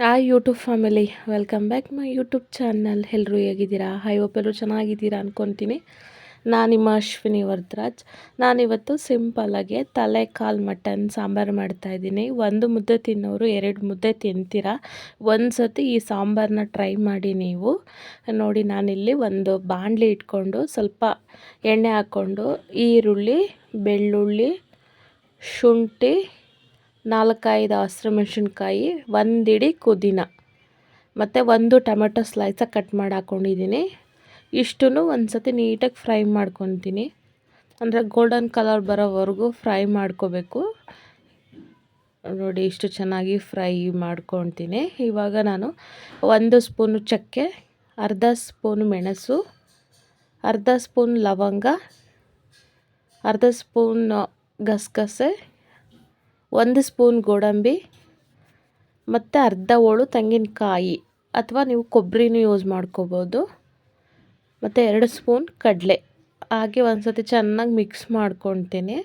Hi YouTube family welcome back my YouTube channel ಎಲ್ಲರೂ ಹೇಗಿದ್ದೀರಾ? High ಎಲ್ಲರೂ ಚೆನ್ನಾಗಿದ್ದೀರಾ ಅಂದ್ಕೊತೀನಿ ನಾನು ನಿಮ್ಮ ಅಶ್ವಿನಿ ವರ್ಧರಾಜ್ ನಾನಿವತ್ತು ಸಿಂಪಲ್ಲಾಗಿ ತಲೆ, ಕಾಲು, ಮಟನ್, ಸಾಂಬಾರು ಮಾಡ್ತಾಯಿದ್ದೀನಿ ಒಂದು ಮುದ್ದೆ ತಿನ್ನೋರು ಎರಡು ಮುದ್ದೆ ತಿಂತೀರಾ? ಒಂದು ಸತಿ ಈ ಸಾಂಬಾರನ್ನ ಟ್ರೈ ಮಾಡಿ ನೀವು. ನೋಡಿ, ನಾನಿಲ್ಲಿ ಒಂದು ಬಾಣಲಿ ಇಟ್ಕೊಂಡು ಸ್ವಲ್ಪ ಎಣ್ಣೆ ಹಾಕ್ಕೊಂಡು ಈರುಳ್ಳಿ, ಬೆಳ್ಳುಳ್ಳಿ, ಶುಂಠಿ ನಾಲ್ಕೈದು ಹಸಿರು ಮೆಣಸಿನ್ಕಾಯಿ ಒಂದು ಒಂದಿಡಿ ಪುದೀನ ಮತ್ತು ಒಂದು ಟೊಮೆಟೊ ಸ್ಲೈಸಾಗಿ ಕಟ್ ಮಾಡಿ ಹಾಕ್ಕೊಂಡಿದ್ದೀನಿ ಇಷ್ಟೂ ಒಂದು ಸತಿ ನೀಟಾಗಿ ಫ್ರೈ ಮಾಡ್ಕೊತೀನಿ. ಅಂದರೆ ಗೋಲ್ಡನ್ ಕಲರ್ ಬರೋವರೆಗೂ ಫ್ರೈ ಮಾಡ್ಕೋಬೇಕು. ನೋಡಿ ಇಷ್ಟು ಚೆನ್ನಾಗಿ ಫ್ರೈ ಮಾಡ್ಕೊತೀನಿ. ಇವಾಗ ನಾನು ಒಂದು ಸ್ಪೂನು ಚಕ್ಕೆ, ಅರ್ಧ ಸ್ಪೂನು ಮೆಣಸು, ಅರ್ಧ ಸ್ಪೂನ್ ಲವಂಗ, ಅರ್ಧ ಸ್ಪೂನ್ ಗಸಗಸೆ ಒಂದು ಸ್ಪೂನ್ ಗೋಡಂಬಿ, ಮತ್ತು ಅರ್ಧ ಹೋಳು ತೆಂಗಿನಕಾಯಿ ಅಥವಾ ನೀವು ಕೊಬ್ಬರಿನೂ ಯೂಸ್ ಮಾಡ್ಕೋಬೋದು. ಮತ್ತು ಎರಡು ಸ್ಪೂನ್ ಕಡಲೆ. ಹಾಗೆ ಒಂದು ಸತಿ ಚೆನ್ನಾಗಿ ಮಿಕ್ಸ್ ಮಾಡ್ಕೊತೀನಿ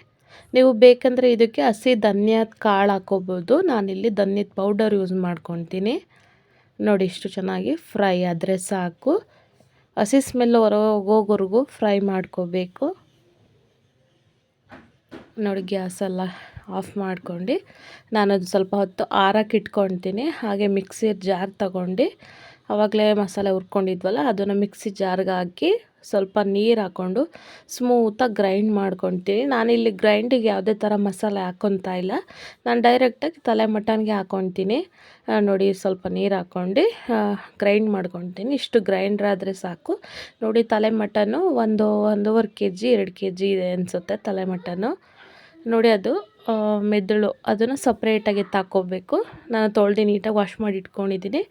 ನೀವು ಬೇಕಂದರೆ ಇದಕ್ಕೆ ಹಸಿ ಧನ್ಯದ ಕಾಳು ಹಾಕೋಬೋದು. ನಾನಿಲ್ಲಿ ಧನ್ಯದ ಪೌಡರ್ ಯೂಸ್ ಮಾಡ್ಕೊತೀನಿ ನೋಡಿ ಇಷ್ಟು ಚೆನ್ನಾಗಿ ಫ್ರೈ ಆದರೆ ಸಾಕು. ಹಸಿ ಸ್ಮೆಲ್ ಹೊರ ಹೋಗೋವರೆಗೂ ಫ್ರೈ ಮಾಡ್ಕೋಬೇಕು. ನೋಡಿ ಗ್ಯಾಸೆಲ್ಲ ಆಫ್ ಮಾಡ್ಕೊಂಡು ನಾನದು ಸ್ವಲ್ಪ ಹೊತ್ತು ಆರಕ್ಕೆ ಇಟ್ಕೊತೀನಿ ಹಾಗೆ ಮಿಕ್ಸಿ ಜಾರ್ ತಗೊಂಡು ಆವಾಗಲೇ ಮಸಾಲೆ ಹುರ್ಕೊಂಡಿದ್ವಲ್ಲ, ಅದನ್ನು ಮಿಕ್ಸಿ ಜಾರ್ಗೆ ಹಾಕಿ ಸ್ವಲ್ಪ ನೀರು ಹಾಕ್ಕೊಂಡು ಸ್ಮೂತಾಗಿ ಗ್ರೈಂಡ್ ಮಾಡ್ಕೊತೀನಿ ನಾನಿಲ್ಲಿ ಗ್ರೈಂಡಿಗೆ ಯಾವುದೇ ಥರ ಮಸಾಲೆ ಹಾಕ್ಕೊತಾ ಇಲ್ಲ. ನಾನು ಡೈರೆಕ್ಟಾಗಿ ತಲೆ ಮಟನ್ಗೆ ಹಾಕ್ಕೊತೀನಿ ನೋಡಿ ಸ್ವಲ್ಪ ನೀರು ಹಾಕ್ಕೊಂಡು ಗ್ರೈಂಡ್ ಮಾಡ್ಕೊತೀನಿ ಇಷ್ಟು ಗ್ರೈಂಡ್ರ್ ಆದರೆ ಸಾಕು. ನೋಡಿ ತಲೆ ಮಟನ್ನು ಒಂದು ಒಂದೂವರೆ ಕೆ ಜಿ ಎರಡು ಕೆ ಜಿ ಇದೆ ಅನಿಸುತ್ತೆ ತಲೆ ಮಟನು. ನೋಡಿ ಅದು ಮೆದುಳು ಅದನ್ನು ಸಪ್ರೇಟಾಗಿ ತಾಕೋಬೇಕು. ನಾನು ತೊಳೆದು ನೀಟಾಗಿ ವಾಶ್ ಮಾಡಿ ಇಟ್ಕೊಂಡಿದ್ದೀನಿ.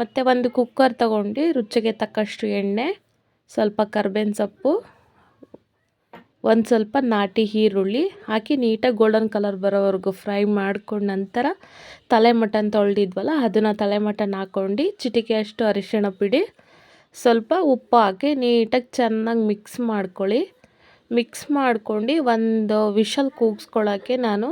ಮತ್ತು ಒಂದು ಕುಕ್ಕರ್ ತಗೊಂಡು ರುಚಿಗೆ ತಕ್ಕಷ್ಟು ಎಣ್ಣೆ, ಸ್ವಲ್ಪ ಕರ್ಬೇವಿನ ಸೊಪ್ಪು, ಒಂದು ಸ್ವಲ್ಪ ನಾಟಿ ಈರುಳ್ಳಿ ಹಾಕಿ ನೀಟಾಗಿ ಗೋಲ್ಡನ್ ಕಲರ್ ಬರೋವರೆಗೂ ಫ್ರೈ ಮಾಡ್ಕೊಂಡ ನಂತರ ತಲೆ ಮಟನ್ ತೊಳೆದಿದ್ವಲ್ಲ, ಅದನ್ನು ತಲೆ ಮಟನ್ ಹಾಕ್ಕೊಂಡು ಚಿಟಿಕೆಯಷ್ಟು ಅರಿಶಿಣ ಪುಡಿ, ಸ್ವಲ್ಪ ಉಪ್ಪು ಹಾಕಿ ನೀಟಾಗಿ ಚೆನ್ನಾಗಿ ಮಿಕ್ಸ್ ಮಾಡ್ಕೊಳ್ಳಿ. ಮಿಕ್ಸ್ ಮಾಡ್ಕೊಂಡು ಒಂದು ವಿಷಲ್ ಕೂಗಿಸ್ಕೊಳ್ಳೋಕ್ಕೆ ನಾನು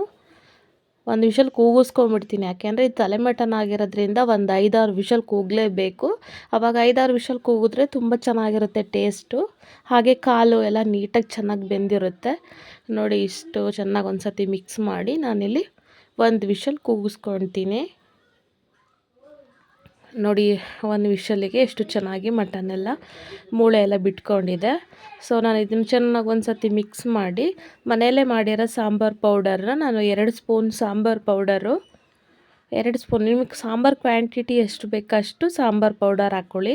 ಒಂದು ವಿಷಲ್ ಕೂಗಿಸ್ಕೊಂಬಿಡ್ತೀನಿ. ಯಾಕೆಂದರೆ ಇದು ತಲೆಮಟನ ಆಗಿರೋದ್ರಿಂದ ಒಂದು ಐದಾರು ವಿಷಲ್ ಕೂಗಲೇಬೇಕು. ಅವಾಗ ಐದಾರು ವಿಷಲ್ ಕೂಗಿದ್ರೆ ತುಂಬ ಚೆನ್ನಾಗಿರುತ್ತೆ ಟೇಸ್ಟು. ಹಾಗೆ ಕಾಲು ಎಲ್ಲ ನೀಟಾಗಿ ಚೆನ್ನಾಗಿ ಬೆಂದಿರುತ್ತೆ. ನೋಡಿ ಇಷ್ಟು ಚೆನ್ನಾಗಿ ಒಂದು ಸತಿ ಮಿಕ್ಸ್ ಮಾಡಿ ನಾನಿಲ್ಲಿ ಒಂದು ವಿಷಲ್ ಕೂಗಿಸ್ಕೊಳ್ತೀನಿ ನೋಡಿ, ಒಂದು ವಿಷಲಿಗೆ ಎಷ್ಟು ಚೆನ್ನಾಗಿ ಮಟನ್ನೆಲ್ಲ ಮೂಳೆ ಎಲ್ಲ ಬಿಟ್ಕೊಂಡಿದೆ. ಸೊ ನಾನು ಇದನ್ನು ಚೆನ್ನಾಗಿ ಒಂದು ಸತಿ ಮಿಕ್ಸ್ ಮಾಡಿ, ಮನೆಯಲ್ಲೇ ಮಾಡಿರೋ ಸಾಂಬಾರು ಪೌಡರ್ನ ನಾನು ಎರಡು ಸ್ಪೂನ್ ಸಾಂಬಾರು ಪೌಡರು ಎರಡು ಸ್ಪೂನ್ ನಿಮಗೆ ಸಾಂಬಾರು ಕ್ವಾಂಟಿಟಿ ಎಷ್ಟು ಬೇಕಷ್ಟು ಸಾಂಬಾರು ಪೌಡರ್ ಹಾಕ್ಕೊಳ್ಳಿ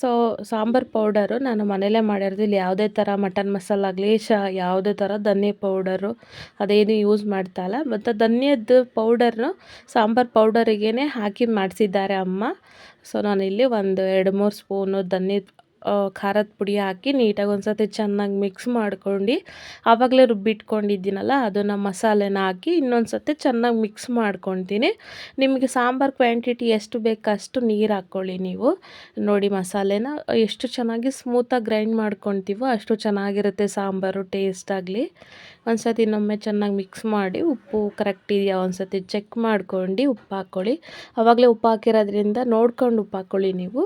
ಸೊ ಸಾಂಬಾರು ಪೌಡರು ನಾನು ಮನೇಲೇ ಮಾಡಿರೋದು. ಇಲ್ಲಿ ಯಾವುದೇ ಥರ ಮಟನ್ ಮಸಾಲ ಆಗಲಿ, ಶಾ, ಯಾವುದೇ ಥರ ಧನ್ಯ ಪೌಡರು ಅದೇನು ಯೂಸ್ ಮಾಡ್ತಾ ಇಲ್ಲ. ಮತ್ತು ಧನ್ಯದ ಪೌಡರ್ನು ಸಾಂಬಾರು ಪೌಡರಿಗೇ ಹಾಕಿ ಮಾಡಿಸಿದ್ದಾರೆ ಅಮ್ಮ. ಸೊ ಇಲ್ಲಿ ಒಂದು ಎರಡು ಮೂರು ಸ್ಪೂನು ಧನ್ಯದ ಖಾರದ ಪುಡಿ ಹಾಕಿ ನೀಟಾಗಿ ಒಂದು ಸತಿ ಚೆನ್ನಾಗಿ ಮಿಕ್ಸ್ ಮಾಡ್ಕೊಂಡು ಆವಾಗಲೇ ರುಬ್ಬಿಟ್ಕೊಂಡಿದ್ದೀನಲ್ಲ, ಅದನ್ನು ಮಸಾಲೆನ ಹಾಕಿ ಇನ್ನೊಂದು ಸತಿ ಚೆನ್ನಾಗಿ ಮಿಕ್ಸ್ ಮಾಡ್ಕೊತೀನಿ ನಿಮಗೆ ಸಾಂಬಾರು ಕ್ವಾಂಟಿಟಿ ಎಷ್ಟು ಬೇಕು ಅಷ್ಟು ನೀರು ಹಾಕ್ಕೊಳ್ಳಿ ನೀವು. ನೋಡಿ ಮಸಾಲೆನ, ಎಷ್ಟು ಚೆನ್ನಾಗಿ ಸ್ಮೂತಾಗಿ ಗ್ರೈಂಡ್ ಮಾಡ್ಕೊತೀವೋ ಅಷ್ಟು ಚೆನ್ನಾಗಿರುತ್ತೆ ಸಾಂಬಾರು ಟೇಸ್ಟ್ ಆಗಲಿ. ಒಂದು ಸತಿ ಇನ್ನೊಮ್ಮೆ ಚೆನ್ನಾಗಿ ಮಿಕ್ಸ್ ಮಾಡಿ ಉಪ್ಪು ಕರೆಕ್ಟ್ ಇದೆಯಾ ಒಂದು ಸತಿ ಚೆಕ್ ಮಾಡ್ಕೊಂಡು ಉಪ್ಪು ಹಾಕ್ಕೊಳ್ಳಿ. ಆವಾಗಲೇ ಉಪ್ಪು ಹಾಕಿರೋದ್ರಿಂದ ನೋಡ್ಕೊಂಡು ಉಪ್ಪು ಹಾಕ್ಕೊಳ್ಳಿ ನೀವು.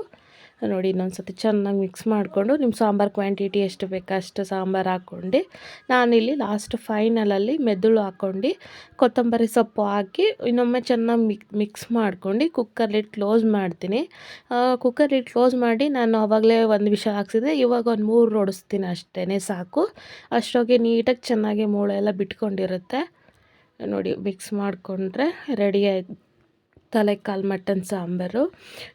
ನೋಡಿ ಇನ್ನೊಂದು ಸತಿ ಚೆನ್ನಾಗಿ ಮಿಕ್ಸ್ ಮಾಡಿಕೊಂಡು ನಿಮ್ಮ ಸಾಂಬಾರು ಕ್ವಾಂಟಿಟಿ ಎಷ್ಟು ಬೇಕೋ ಅಷ್ಟು ಸಾಂಬಾರು ಹಾಕ್ಕೊಂಡು ನಾನಿಲ್ಲಿ ಲಾಸ್ಟ್ ಫೈನಲಲ್ಲಿ ಮೆದುಳು ಹಾಕ್ಕೊಂಡು ಕೊತ್ತಂಬರಿ ಸೊಪ್ಪು ಹಾಕಿ ಇನ್ನೊಮ್ಮೆ ಚೆನ್ನಾಗಿ ಮಿಕ್ ಮಿಕ್ಸ್ ಮಾಡ್ಕೊಂಡು ಕುಕ್ಕರ್ಲಿ ಕ್ಲೋಸ್ ಮಾಡ್ತೀನಿ. ಕುಕ್ಕರ್ಲಿ ಕ್ಲೋಸ್ ಮಾಡಿ ನಾನು ಆವಾಗಲೇ ಒಂದು ವಿಷ ಹಾಕ್ಸಿದೆ ಇವಾಗ ಒಂದು ಮೂರು ರೋಡಿಸ್ತೀನಿ ಅಷ್ಟೇ ಸಾಕು. ಅಷ್ಟೊಗೆ ನೀಟಾಗಿ ಚೆನ್ನಾಗಿ ಮೂಳೆ ಎಲ್ಲ ಬಿಟ್ಕೊಂಡಿರುತ್ತೆ. ನೋಡಿ ಮಿಕ್ಸ್ ಮಾಡಿಕೊಂಡ್ರೆ ರೆಡಿ ಆಯ್ತು. ತಲೆಕಾಲು ಮಟನ್ ಸಾಂಬಾರು.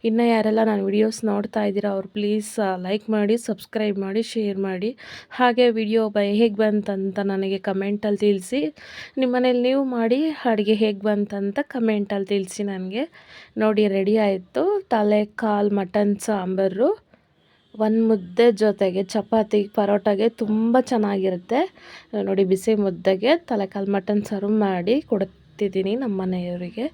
ಇನ್ನು ಯಾರೆಲ್ಲ ನಾನು ವಿಡಿಯೋಸ್ ನೋಡ್ತಾ ಇದ್ದೀರಾ, ಅವ್ರು ಪ್ಲೀಸ್ ಲೈಕ್ ಮಾಡಿ ಸಬ್ಸ್ಕ್ರೈಬ್ ಮಾಡಿ ಶೇರ್ ಮಾಡಿ. ಹಾಗೆ ವಿಡಿಯೋ ಬೈ, ಹೇಗೆ ಬಂತಂತ ನನಗೆ ಕಮೆಂಟಲ್ಲಿ ತಿಳಿಸಿ. ನಿಮ್ಮ ಮನೇಲಿ ನೀವು ಮಾಡಿ, ಅಡುಗೆ ಹೇಗೆ ಬಂತಂತ ಕಮೆಂಟಲ್ಲಿ ತಿಳಿಸಿ ನನಗೆ. ನೋಡಿ ರೆಡಿ ಆಯಿತು. ತಲೆ ಕಾಲು ಮಟನ್ ಸಾಂಬಾರು. ಒಂದು ಮುದ್ದೆ ಜೊತೆಗೆ ಚಪಾತಿ ಪರೋಟಾಗೆ ತುಂಬ ಚೆನ್ನಾಗಿರುತ್ತೆ. ನೋಡಿ, ಬಿಸಿ ಮುದ್ದೆಗೆ ತಲೆಕಾಲು ಮಟನ್ ಸರ್ವ್ ಮಾಡಿ ಕೊಡುತ್ತೆ. ಕೊಡ್ತಿದ್ದೀನಿ ನಮ್ಮ ಮನೆಯವರಿಗೆ.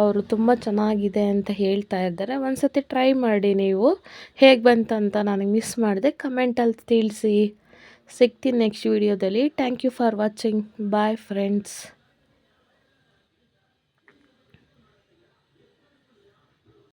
ಅವರು ತುಂಬ ಚೆನ್ನಾಗಿದೆ ಅಂತ ಹೇಳ್ತಾ ಇದ್ದಾರೆ. ಒಂದು ಸತಿ ಟ್ರೈ ಮಾಡಿ ನೀವು. ಹೇಗೆ ಬಂತಂತ ನನಗೆ ಮಿಸ್ ಮಾಡಿದೆ. ಕಮೆಂಟಲ್ಲಿ ತಿಳಿಸಿ. ಸಿಗ್ತೀನಿ ನೆಕ್ಸ್ಟ್ ವೀಡಿಯೋದಲ್ಲಿ thank you for watching bye friends